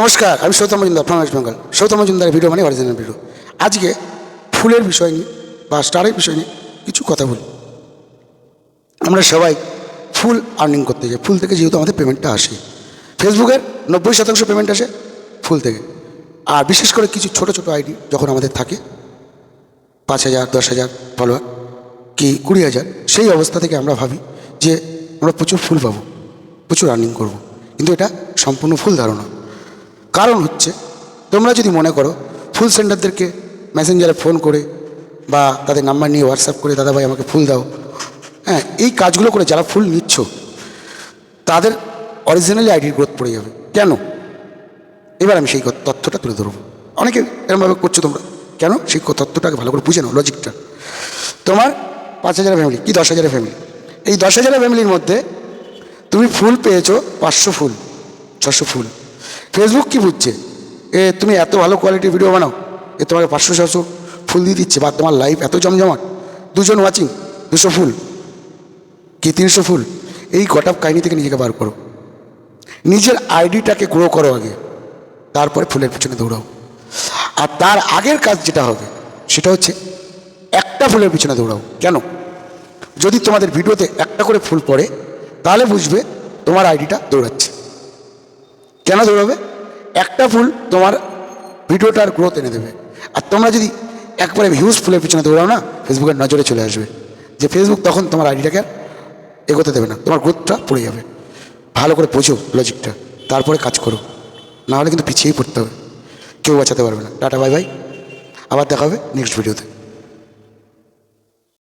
নমস্কার, আমি সৌতম মজুমদার ফ্রম ওয়েস্ট বেঙ্গল সৌতম মজুমদারের ভিডিও মানে অরিজিনাল ভিডিও আজকে ফুলের বিষয় নিয়ে বা স্টারের বিষয় নিয়ে কিছু কথা বলি। আমরা সবাই ফুল আর্নিং করতে যাই। ফুল থেকে যেহেতু আমাদের পেমেন্টটা আসে। ফেসবুকের নব্বই শতাংশ পেমেন্ট আসে ফুল থেকে। আর বিশেষ করে কিছু ছোট ছোট আইডি যখন আমাদের থাকে, পাঁচ হাজার, দশ হাজার ফলোয়ার কি কুড়ি হাজার, সেই অবস্থা থেকে আমরা ভাবি যে আমরা প্রচুর ফুল পাবো, প্রচুর আর্নিং করব। কিন্তু এটা সম্পূর্ণ ফুল ধারণা। কারণ হচ্ছে, তোমরা যদি মনে করো, ফুল সেন্টারদেরকে মেসেঞ্জারে ফোন করে বা তাদের নাম্বার নিয়ে হোয়াটসঅ্যাপ করে, দাদা ভাই, আমাকে ফুল দাও। হ্যাঁ এই কাজগুলো করে যারা ফুল নিচ্ছ, তাদের অরিজিনালি আইডির গ্রোথ পড়ে যাবে। কেন? এবার আমি সেই তথ্যটা তুলে ধরবো। অনেকে এরমভাবে করছ তোমরা। কেন? সেই তথ্যটাকে ভালো করে বুঝে নাও লজিকটা তোমার পাঁচ হাজারের ফ্যামিলি কি দশ হাজারের ফ্যামিলি এই দশ হাজারের ফ্যামিলির মধ্যে তুমি ফুল পেয়েছ পাঁচশো ফুল, ছশো ফুল। ফেসবুক কি বুঝছে? এ, তুমি এত ভালো কোয়ালিটির ভিডিও বানাও, এ, তোমাকে পাঁচশো ছশো ফুল দিয়ে দিচ্ছে, বা তোমার লাইফ এত জমজমাট। দুজন ওয়াচিং দুশো ফুল, কি তিনশো ফুল? এই গটাপ কাহিনী থেকে নিজেকে বার করো। নিজের আইডিটাকে গ্রো করো আগে, তারপরে ফুলের পিছনে দৌড়াও। আর তার আগের কাজ যেটা হবে, সেটা হচ্ছে একটা ফুলের পিছনে দৌড়াও। কেন? যদি তোমাদের ভিডিওতে একটা করে ফুল পড়ে, তাহলে বুঝবে তোমার আইডিটা দৌড়াচ্ছে। কেন দৌড়াবে একটা ফুল তোমার ভিডিওটার গ্রোথ এনে দেবে। আর তোমরা যদি একবারে হিউজ ফুলের পিছনে দৌড়াও না ফেসবুকের নজরে চলে আসবে। যে ফেসবুক তখন তোমার আইডিটাকে এগোতে দেবে না, তোমার গ্রোথটা পড়ে যাবে। ভালো করে বোঝো লজিকটা তারপরে কাজ করো। নাহলে কিন্তু পিছিয়েই পড়তে হবে। কেউ বাঁচাতে পারবে না। টাটা বাই বাই আবার দেখা হবে নেক্সট ভিডিওতে